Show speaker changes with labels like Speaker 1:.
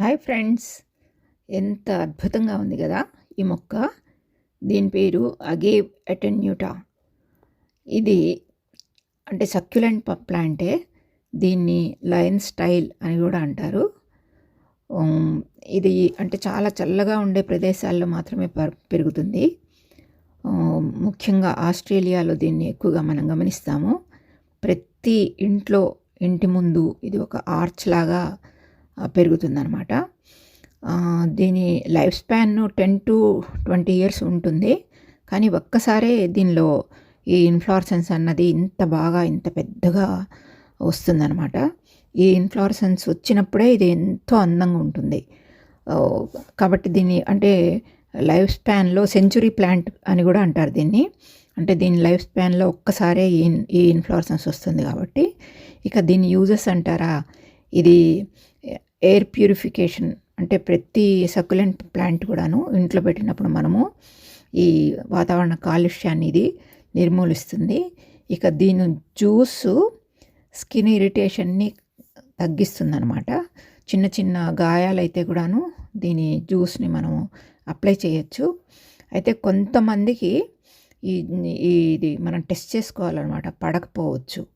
Speaker 1: Hi friends. ఎంత అద్భుతంగా ఉంది కదా ఈ మొక్క. దీని పేరు అగేవ్ అటెన్యూటా ఇది అంటే సక్యులెంట్ ప్లాంటే. దీన్ని లయన్ స్టైల్ అని కూడా అంటారు. ఇది అంటే చాలా చల్లగా ఉండే ప్రదేశాల్లో మాత్రమే పెరుగుతుంది. ముఖ్యంగా ఆస్ట్రేలియాలో దీన్ని ఎక్కువగా మనం గమనిస్తాము. ప్రతి ఇంట్లో ఇంటి ముందు ఇది ఒక ఆర్చ్ లాగా పెరుగుతుందనమాట దీని life span ten to twenty years ఉంటుంది. కానీ ఒక్కసారే దీనిలో ఈ ఇన్ఫ్లారసెన్స్ అన్నది ఇంత బాగా ఇంత పెద్దగా వస్తుందన్నమాట. ఈ ఇన్ఫ్లారసెన్స్ వచ్చినప్పుడే ఇది ఎంతో అందంగా ఉంటుంది. కాబట్టి దీన్ని అంటే లైఫ్ స్పాన్లో సెంచురీ ప్లాంట్ అని కూడా అంటారు దీన్ని. అంటే దీని లైఫ్ స్పాన్లో ఒక్కసారే ఈ ఈ ఇన్ఫ్లారసెన్స్ వస్తుంది కాబట్టి. ఇక దీని యూజెస్ అంటారా? ఇది ఎయిర్ ప్యూరిఫికేషన్ అంటే ప్రతి సక్యులెంట్ ప్లాంట్ కూడాను ఇంట్లో పెట్టినప్పుడు మనము ఈ వాతావరణ కాలుష్యాన్ని ఇది నిర్మూలిస్తుంది. ఇక దీని జ్యూసు స్కిన్ ఇరిటేషన్ని తగ్గిస్తుంది అనమాట చిన్న చిన్న గాయాలైతే కూడాను దీని జ్యూస్ని మనము అప్లై చేయొచ్చు. అయితే కొంతమందికి ఈ ఈ- ఇది మనం టెస్ట్ చేసుకోవాలన్నమాట. పడకపోవచ్చు.